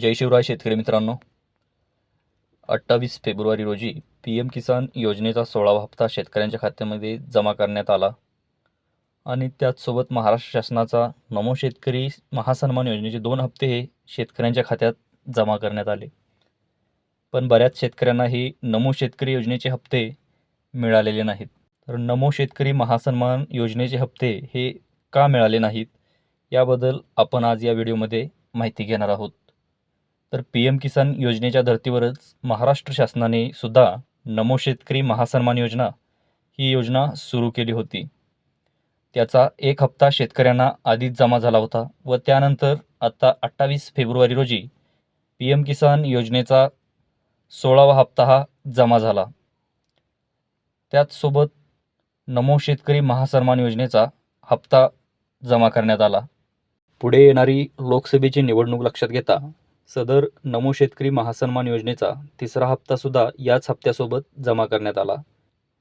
जय शिवराय शेतकरी मित्रांनो. अठ्ठावीस फेब्रुवारी रोजी पी एम किसान योजनेचा सोळावा हप्ता शेतकऱ्यांच्या खात्यामध्ये जमा करण्यात आला. आणि त्याचसोबत महाराष्ट्र शासनाचा नमो शेतकरी महासन्मान योजनेचे दोन हप्ते हे शेतकऱ्यांच्या खात्यात जमा करण्यात आले. पण बऱ्याच शेतकऱ्यांना हे नमो शेतकरी योजनेचे हप्ते मिळालेले नाहीत. तर नमो शेतकरी महासन्मान योजनेचे हप्ते हे का मिळाले नाहीत? याबद्दल आपण आज या व्हिडिओमध्ये माहिती घेणार आहोत. तर पी एम किसान योजनेच्या धर्तीवरच महाराष्ट्र शासनाने सुद्धा नमो शेतकरी महासन्मान योजना ही योजना सुरू केली होती. त्याचा एक हप्ता शेतकऱ्यांना आधीच जमा झाला होता व त्यानंतर आता अठ्ठावीस फेब्रुवारी रोजी पी एम किसान योजनेचा सोळावा हप्ता हा जमा झाला. त्याचसोबत नमो शेतकरी महासन्मान योजनेचा हप्ता जमा करण्यात आला. पुढे येणारी लोकसभेची निवडणूक लक्षात घेता सदर नमो शेतकरी महासन्मान योजनेचा तिसरा हप्तासुद्धा याच हप्त्यासोबत जमा करण्यात आला.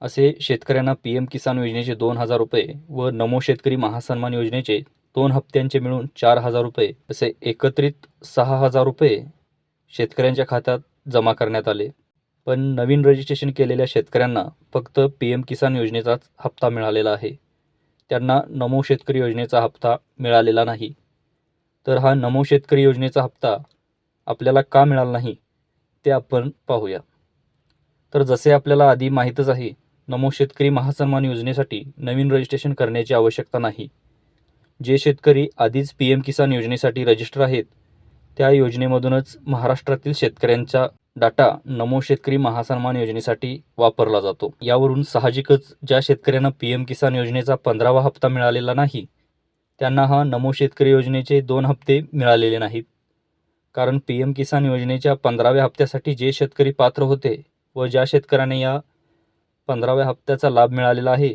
असे शेतकऱ्यांना पी एम किसान योजनेचे दोन हजार रुपये व नमो शेतकरी महासन्मान योजनेचे दोन हप्त्यांचे मिळून चार हजार रुपये असे एकत्रित सहा हजार रुपये शेतकऱ्यांच्या खात्यात जमा करण्यात आले. पण नवीन रजिस्ट्रेशन केलेल्या शेतकऱ्यांना फक्त पी एम किसान योजनेचाच हप्ता मिळालेला आहे. त्यांना नमो शेतकरी योजनेचा हप्ता मिळालेला नाही. तर हा नमो शेतकरी योजनेचा हप्ता आपल्याला का मिळाला नाही ते आपण पाहूया. तर जसे आपल्याला आधी माहीतच आहे नमो शेतकरी महासन्मान योजनेसाठी नवीन रजिस्ट्रेशन करण्याची आवश्यकता नाही. जे शेतकरी आधीच पी एम किसान योजनेसाठी रजिस्टर आहेत त्या योजनेमधूनच महाराष्ट्रातील शेतकऱ्यांचा डाटा नमो शेतकरी महासन्मान योजनेसाठी वापरला जातो. यावरून साहजिकच ज्या शेतकऱ्यांना पी एम किसान योजनेचा पंधरावा हप्ता मिळालेला नाही त्यांना हा नमो शेतकरी योजनेचे दोन हप्ते मिळालेले नाहीत. कारण पी एम किसान योजनेच्या पंधराव्या हप्त्यासाठी जे शेतकरी पात्र होते व ज्या शेतकऱ्याने या पंधराव्या हप्त्याचा लाभ मिळालेला आहे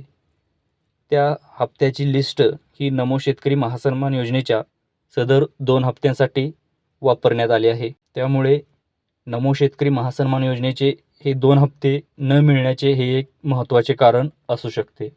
त्या हप्त्याची लिस्ट ही नमो शेतकरी महासन्मान योजनेच्या सदर दोन हप्त्यांसाठी वापरण्यात आली आहे. त्यामुळे नमो शेतकरी महासन्मान योजनेचे हे दोन हप्ते न मिळण्याचे हे एक महत्त्वाचे कारण असू शकते.